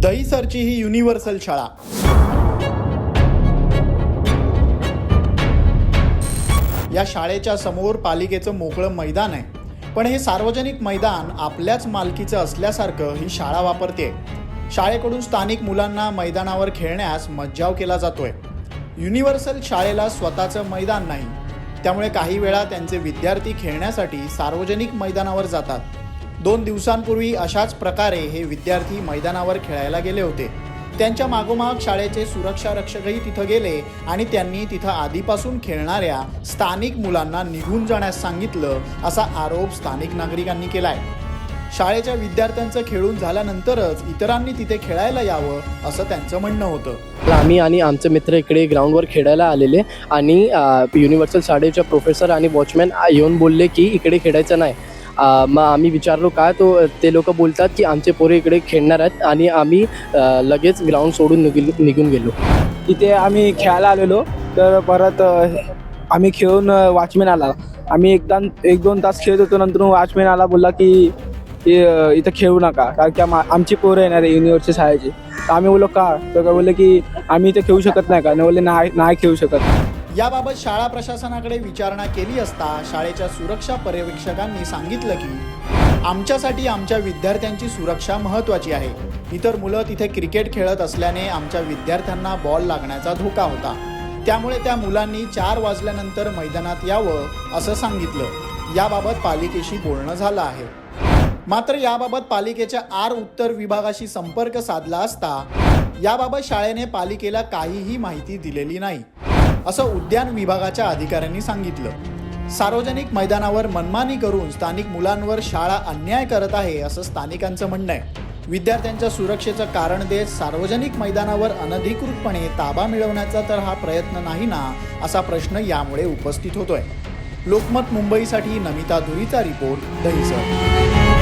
दहीसरची ही universal शाळा. या शाळेच्या समोर पालिकेचं मोकळं मैदान आहे. पण हे सार्वजनिक मैदान आपल्याच मालकीचं असल्यासारखं ही शाळा वापरते. शाळेकडून स्थानिक मुलांना मैदानावर खेळण्यास मज्जाव केला जातोय. युनिव्हर्सल शाळेला स्वतःचं मैदान नाही. त्यामुळे काही वेळा त्यांचे विद्यार्थी खेळण्यासाठी सार्वजनिक मैदानावर जातात. दोन दिवसांपूर्वी अशाच प्रकारे हे विद्यार्थी मैदानावर खेळायला गेले होते. त्यांच्या मागोमाग शाळेचे सुरक्षा रक्षकही तिथं गेले आणि त्यांनी तिथं आधीपासून खेळणाऱ्या स्थानिक मुलांना निघून जाण्यास सांगितलं असा आरोप स्थानिक नागरिकांनी केलाय. शाळेच्या विद्यार्थ्यांचं खेळून झाल्यानंतरच इतरांनी तिथे खेळायला यावं असं त्यांचं म्हणणं होतं. आम्ही आणि आमचे मित्र इकडे ग्राउंडवर खेळायला आलेले आणि युनिव्हर्सल शाळेच्या प्रोफेसर आणि वॉचमॅन येऊन बोलले की इकडे खेळायचं नाही. मग आम्ही विचारलो काय तो ते लोक बोलतात की आमचे पोरे इकडे खेळणार आहेत आणि आम्ही लगेच ग्राउंड सोडून निघून निघून गेलो. तिथे आम्ही खेळायला आलेलो तर परत आम्ही खेळून वॉचमॅन आला. आम्ही एकदा एक दोन तास खेळत होतो नंतर वॉचमॅन आला बोलला की इथं खेळू नका कारण की आमची पोरं येणार आहे युनिव्हर्सिटी शाळेची. तर आम्ही बोललो का? तर काय बोलले की आम्ही इथे खेळू शकत नाही का? नाही बोलले नाही नाही खेळू शकत. याबाबत शाळा प्रशासनाकडे विचारणा केली असता शाळेच्या सुरक्षा पर्यवेक्षकांनी सांगितलं की आमच्यासाठी आमच्या विद्यार्थ्यांची सुरक्षा महत्त्वाची आहे. इतर मुलं तिथे क्रिकेट खेळत असल्याने आमच्या विद्यार्थ्यांना बॉल लागण्याचा धोका होता. त्यामुळे त्या मुलांनी चार वाजल्यानंतर मैदानात यावं असं सांगितलं. याबाबत पालिकेशी बोलणं झालं आहे. मात्र याबाबत पालिकेच्या आर उत्तर विभागाशी संपर्क साधला असता याबाबत शाळेने पालिकेला काहीही माहिती दिलेली नाही. असं उद्यान विभागाच्या अधिकाऱ्यांनी सांगितलं. सार्वजनिक मैदानावर मनमानी करून स्थानिक मुलांवर शाळा अन्याय करत आहे असं स्थानिकांचं म्हणणं आहे. विद्यार्थ्यांच्या सुरक्षेचं कारण देत सार्वजनिक मैदानावर अनधिकृतपणे ताबा मिळवण्याचा तर हा प्रयत्न नाही ना असा प्रश्न यामुळे उपस्थित होतोय. लोकमत मुंबईसाठी नमिता धुरीचा रिपोर्ट दहिसर.